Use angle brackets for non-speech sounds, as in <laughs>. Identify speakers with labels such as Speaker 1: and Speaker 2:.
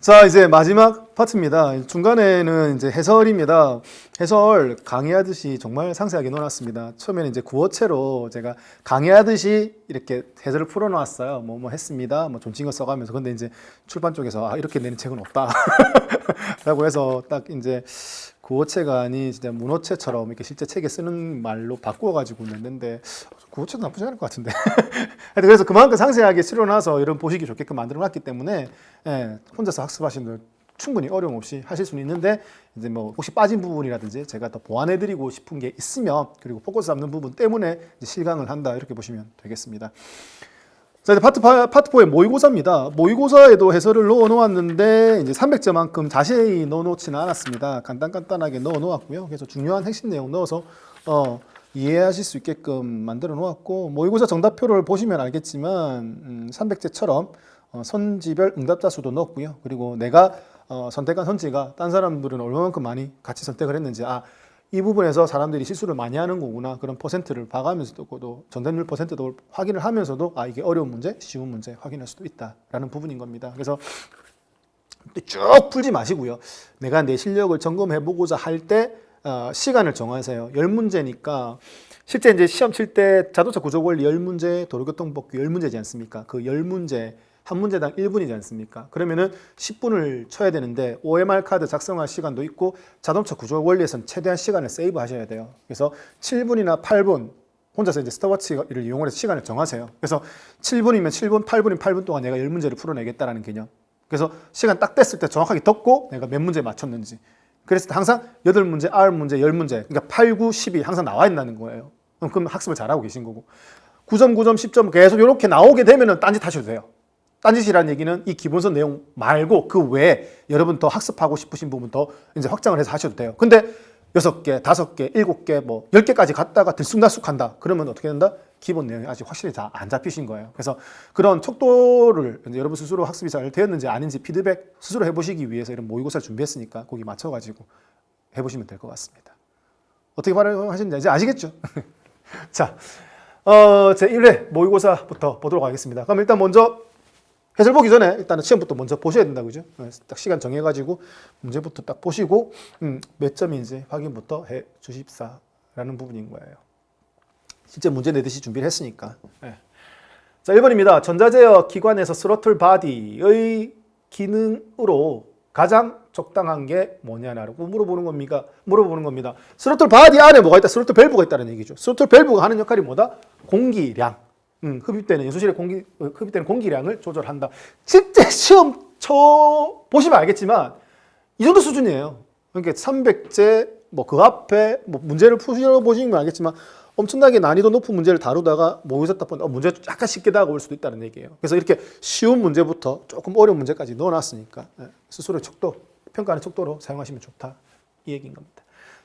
Speaker 1: 자, 이제 마지막 파트입니다. 중간에는 이제 해설입니다. 해설 강의하듯이 정말 상세하게 넣어놨습니다. 처음에는 이제 구어체로 제가 강의하듯이 이렇게 해설을 풀어놨어요. 뭐, 뭐 했습니다. 뭐 존칭어 써가면서. 근데 이제 출판 쪽에서 아, 이렇게 내는 책은 없다. <laughs> 라고 해서 딱 이제 구어체가 아닌 진짜 문어체처럼 이렇게 실제 책에 쓰는 말로 바꾸어가지고 냈는데 구어체도 나쁘지 않을 것 같은데. <laughs> 그래서 그만큼 상세하게 실어놔서 이런 보시기 좋게끔 만들어놨기 때문에 예, 혼자서 학습하시는 충분히 어려움 없이 하실 수는 있는데 이제 뭐 혹시 빠진 부분이라든지 제가 더 보완해드리고 싶은 게 있으면 그리고 포커스 잡는 부분 때문에 실강을 한다 이렇게 보시면 되겠습니다. 자, 이제 파트, 파, 파트 4의 모의고사입니다. 모의고사에도 해설을 넣어 놓았는데, 이제 300점만큼 자세히 넣어 놓지는 않았습니다. 간단간단하게 넣어 놓았고요. 그래서 중요한 핵심 내용 넣어서, 어, 이해하실 수 있게끔 만들어 놓았고, 모의고사 정답표를 보시면 알겠지만, 음, 300제처럼 어, 선지별 응답자 수도 넣었고요. 그리고 내가 어, 선택한 선지가 딴 사람들은 얼마만큼 많이 같이 선택을 했는지, 아, 이 부분에서 사람들이 실수를 많이 하는 거구나 그런 퍼센트를 봐가면서도 또 전달률 퍼센트도 확인을 하면서도 아 이게 어려운 문제, 쉬운 문제 확인할 수도 있다라는 부분인 겁니다. 그래서 쭉 풀지 마시고요. 내가 내 실력을 점검해 보고자 할때 어, 시간을 정하세요. 열 문제니까 실제 이제 시험 칠 때 자동차 구조 원리 열 문제, 도로교통법규 열 문제지 않습니까? 그 열 문제 한 문제당 1분이지 않습니까? 그러면은 10분을 쳐야 되는데 OMR 카드 작성할 시간도 있고 자동차 구조 원리에서는 최대한 시간을 세이브 하셔야 돼요. 그래서 7분이나 8분 혼자서 이제 스타워치를 이용해서 시간을 정하세요. 그래서 7분이면 7분, 8분이면 8분 동안 내가 10문제를 풀어내겠다라는 개념. 그래서 시간 딱 됐을 때 정확하게 떴고 내가 몇 문제 맞췄는지. 때 항상 8문제, 9문제, 10문제. 그러니까 8, 9, 10이 항상 나와 있다는 거예요. 그럼 학습을 잘하고 계신 거고. 9점, 9점, 10점 계속 이렇게 나오게 되면은 딴짓 하셔도 돼요. 딴짓이라는 얘기는 이 기본서 내용 말고 그 외에 여러분 더 학습하고 싶으신 부분 더 이제 확장을 해서 하셔도 돼요. 근데 여섯 개, 다섯 개, 일곱 개, 뭐 열 개까지 갔다가 들쑥날쑥한다. 그러면 어떻게 된다? 기본 내용이 아직 확실히 다 안 잡히신 거예요. 그래서 그런 척도를 여러분 스스로 학습이 잘 되었는지 아닌지 피드백 스스로 해보시기 위해서 이런 모의고사를 준비했으니까 거기 맞춰가지고 해보시면 될 것 같습니다. 어떻게 발언하셨는지 이제 아시겠죠? <laughs> 자, 어, 제 1회 모의고사부터 보도록 하겠습니다. 그럼 일단 먼저 해설 보기 전에 일단은 시험부터 먼저 보셔야 된다 그죠? 네, 딱 시간 정해가지고 문제부터 딱 보시고 음, 몇 점인지 확인부터 해 주십사라는 부분인 거예요. 실제 문제 내듯이 준비를 했으니까. 네. 자 1번입니다. 전자제어 기관에서 스로틀 바디의 기능으로 가장 적당한 게 뭐냐라고 물어보는 겁니다. 물어보는 겁니다. 스로틀 바디 안에 뭐가 있다? 스로틀 밸브가 있다는 얘기죠. 스로틀 밸브가 하는 역할이 뭐다? 공기량. 음, 흡입되는 연소실의 공기 어, 흡입되는 공기량을 조절한다. 실제 <laughs> 시험 쳐 보시면 알겠지만 이 정도 수준이에요. 그러니까 300제 뭐 그 앞에 뭐 문제를 푸시러 보시면 알겠지만 엄청나게 난이도 높은 문제를 다루다가 모의사 딱 보면 어, 문제 약간 쉽게 다가올 수도 있다는 얘기예요. 그래서 이렇게 쉬운 문제부터 조금 어려운 문제까지 넣어놨으니까 예, 스스로의 척도 평가하는 척도로 사용하시면 좋다 이 얘기인 겁니다.